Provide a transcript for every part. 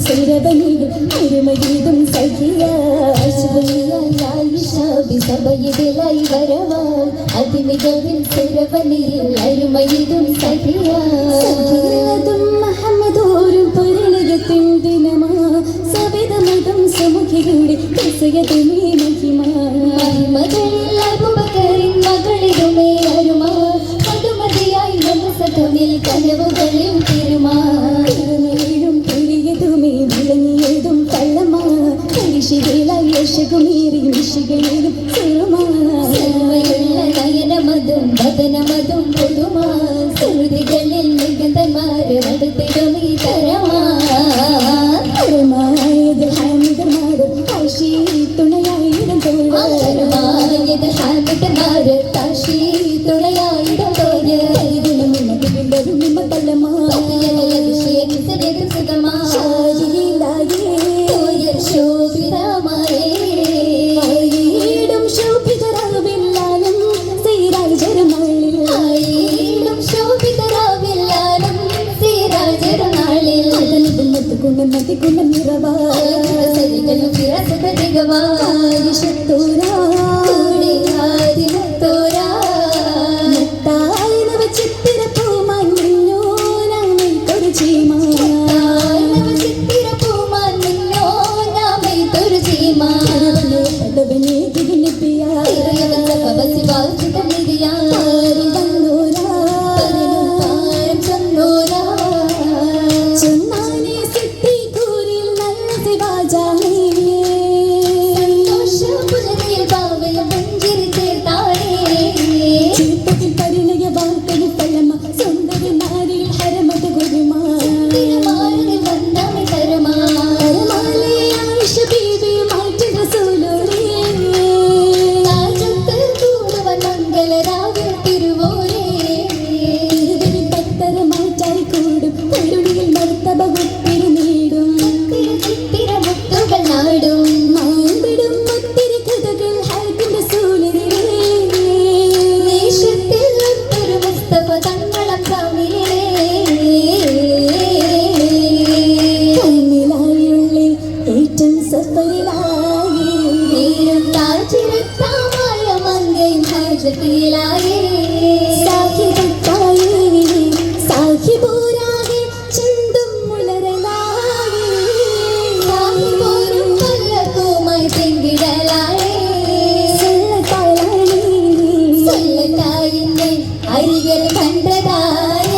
செய்தவையிடும் பெருமையிடும் சகியா சபையிடலாய் வரவாய் அதிமிகவும் சிறவனியில் அருமையிடும் சகியா சகியதும் மகமதோரும் பரிணயத்தின் தினமா சபிதமதம் சுமுகியுடைய திசையதுமே മധും മദന Baba. ജഗത്തിലായേ സാഹിബത്തായേ സാഹിബൂരാകെ ചന്തും മുലരലായേ സാഹിബൂരും കൊല്ലക്കുമായി തെങ്കിടലായേ സല്ലത്തായി സല്ലത്തായി അരികെ കണ്ടതായേ.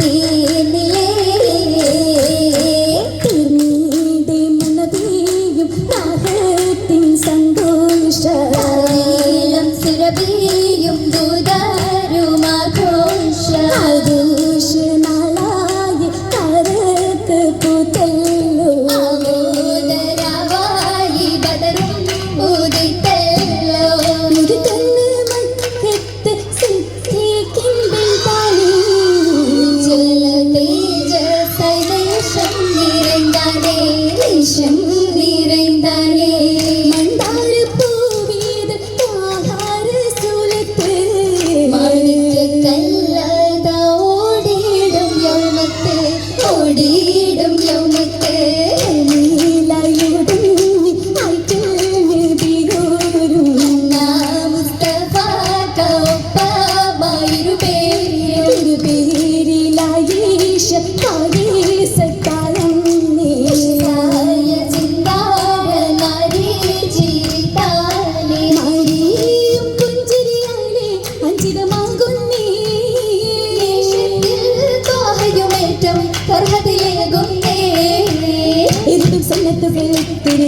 ती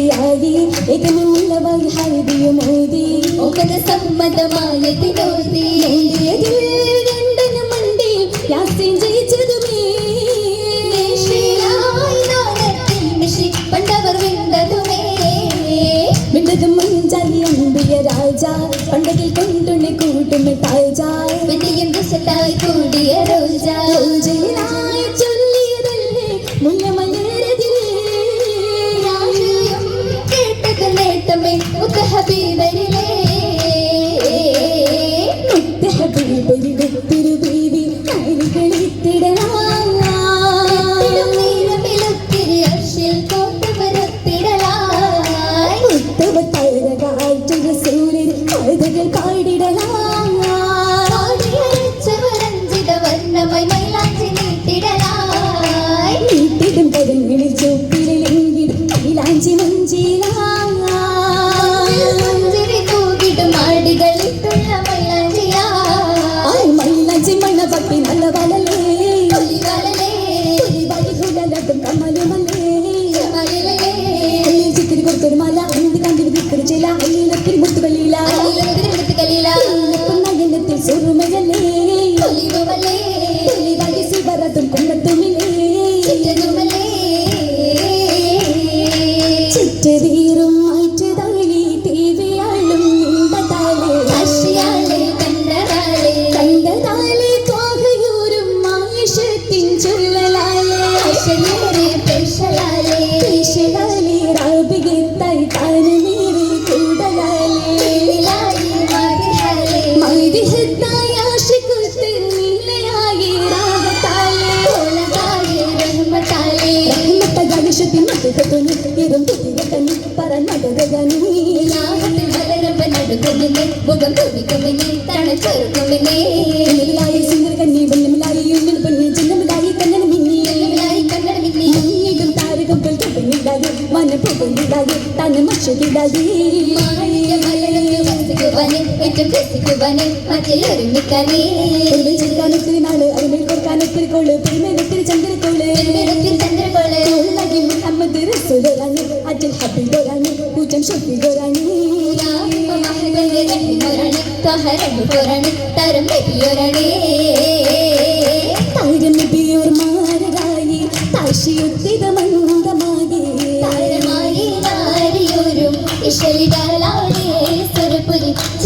عادي عادي يكمل ولا حيدي يمودي وكذا سمد ما يتنودي പണ്ടവർ വിണ്ടതുമേ വിണ്ടതും മുഞ്ചായി അമ്പിയ രാജ പണ്ട് വെള്ളിയിലത്തിൽ മുത്തുകലീല വെള്ളിയിലത്തിൽ മുത്തുകലീല പൊന്നയനത്തിൽ വിടവി ാണ് അതിനെ കൊടുക്കാനൊത്തിരി കോൾ പെരുമേടത്തിൽ ചന്ദ്രക്കോൾ പെരുമേടത്തിൽ ചന്ദ്രക്കോൾ ഉള്ളകി മുഹമ്മദ് റസൂലാണ് അജിൽ ഹബീബോറാണ് പൂജം ഷബീബോറാണ് തഹരബി പോരാണ് തരം പെരിയോരാണേ